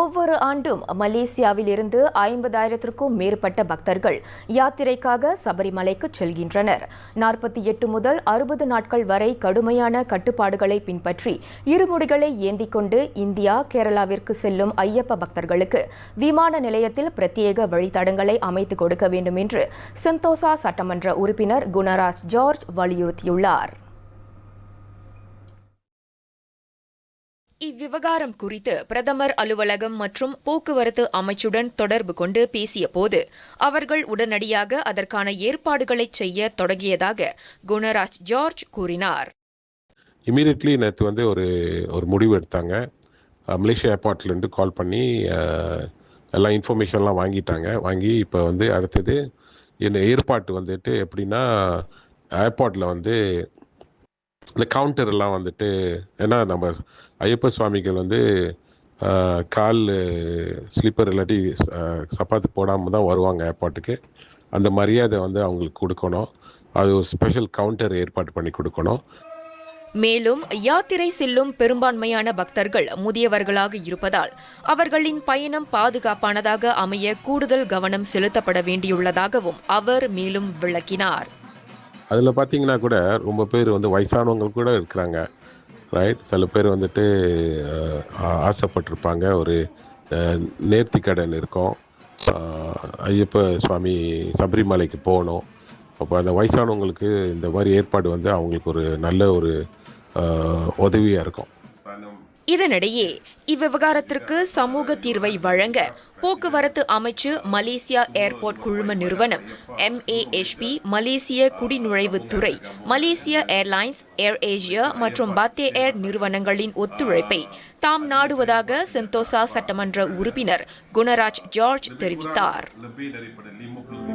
ஒவ்வொரு ஆண்டும் மலேசியாவில் இருந்து ஐம்பதாயிரத்திற்கும் மேற்பட்ட பக்தர்கள் யாத்திரைக்காக சபரிமலைக்கு செல்கின்றனர். நாற்பத்தி எட்டு முதல் அறுபது நாட்கள் வரை கடுமையான கட்டுப்பாடுகளை பின்பற்றி இருமுடிகளை ஏந்திக் கொண்டு இந்தியா கேரளாவிற்கு செல்லும் ஐயப்ப பக்தர்களுக்கு விமான நிலையத்தில் பிரத்யேக வழித்தடங்களை அமைத்துக் கொடுக்க வேண்டும் என்று செந்தோசா சட்டமன்ற உறுப்பினர் குணராஜ் ஜார்ஜ் வலியுறுத்தியுள்ளார். இவ்விவகாரம் குறித்து பிரதமர் அலுவலகம் மற்றும் போக்குவரத்து அமைச்சுடன் தொடர்பு கொண்டு பேசியபோது அவர்கள் உடனடியாக அதற்கான ஏற்பாடுகளை செய்ய தொடங்கியதாக குணராஜ் ஜார்ஜ் கூறினார். இமீடியட்லி நேற்று வந்து ஒரு ஒரு முடிவு எடுத்தாங்க. மலேசியா ஏர்பார்ட்லேருந்து கால் பண்ணி எல்லாம் இன்ஃபர்மேஷன்லாம் வாங்கிட்டாங்க. வாங்கி இப்போ வந்து அடுத்தது இந்த ஏற்பாட்டு வந்துட்டு எப்படின்னா ஏர்பார்ட்டில் வந்து இந்த கவுண்டர் எல்லாம் வந்துட்டு ஏன்னா நம்ம ஐயப்ப சுவாமிகள் வந்து கால் ஸ்லீப்பர் இல்லாட்டி சப்பாத்து போடாமல் தான் வருவாங்க ஏர்பாட்டுக்கு அந்த மரியாதை வந்து அவங்களுக்கு கொடுக்கணும். அது ஒரு ஸ்பெஷல் கவுண்டர் ஏற்பாடு பண்ணி கொடுக்கணும். மேலும் யாத்திரை செல்லும் பெரும்பான்மையான பக்தர்கள் முதியவர்களாக இருப்பதால் அவர்களின் பயணம் பாதுகாப்பானதாக அமைய கூடுதல் கவனம் செலுத்தப்பட வேண்டியுள்ளதாகவும் அவர் மேலும் விளக்கினார். அதில் பார்த்தீங்கன்னா கூட ரொம்ப பேர் வந்து வயசானவங்க கூட இருக்கிறாங்க. ரைட் சில பேர் வந்துட்டு ஆ- ஆசைப்பட்டிருப்பாங்க. ஒரு நேர்த்தி கடன் இருக்கும். ஐயப்ப சுவாமி சபரிமலைக்கு போகணும். அப்போ அந்த வயசானவங்களுக்கு இந்த மாதிரி ஏற்பாடு வந்து அவங்களுக்கு ஒரு நல்ல ஒரு உதவியாக இருக்கும். இதனிடையே இவ்விவகாரத்திற்கு சமூக தீர்வை வழங்க போக்குவரத்து அமைச்சு மலேசியா ஏர்போர்ட் குழும நிறுவனம் எம்ஏஎஸ்பி மலேசிய குடிநுழைவுத்துறை மலேசிய ஏர்லைன்ஸ் ஏர் ஏசியா மற்றும் பாத்தே ஏர் நிறுவனங்களின் ஒத்துழைப்பை தாம் நாடுவதாக சென்தோசா சட்டமன்ற உறுப்பினர் குணராஜ் ஜார்ஜ் தெரிவித்தார்.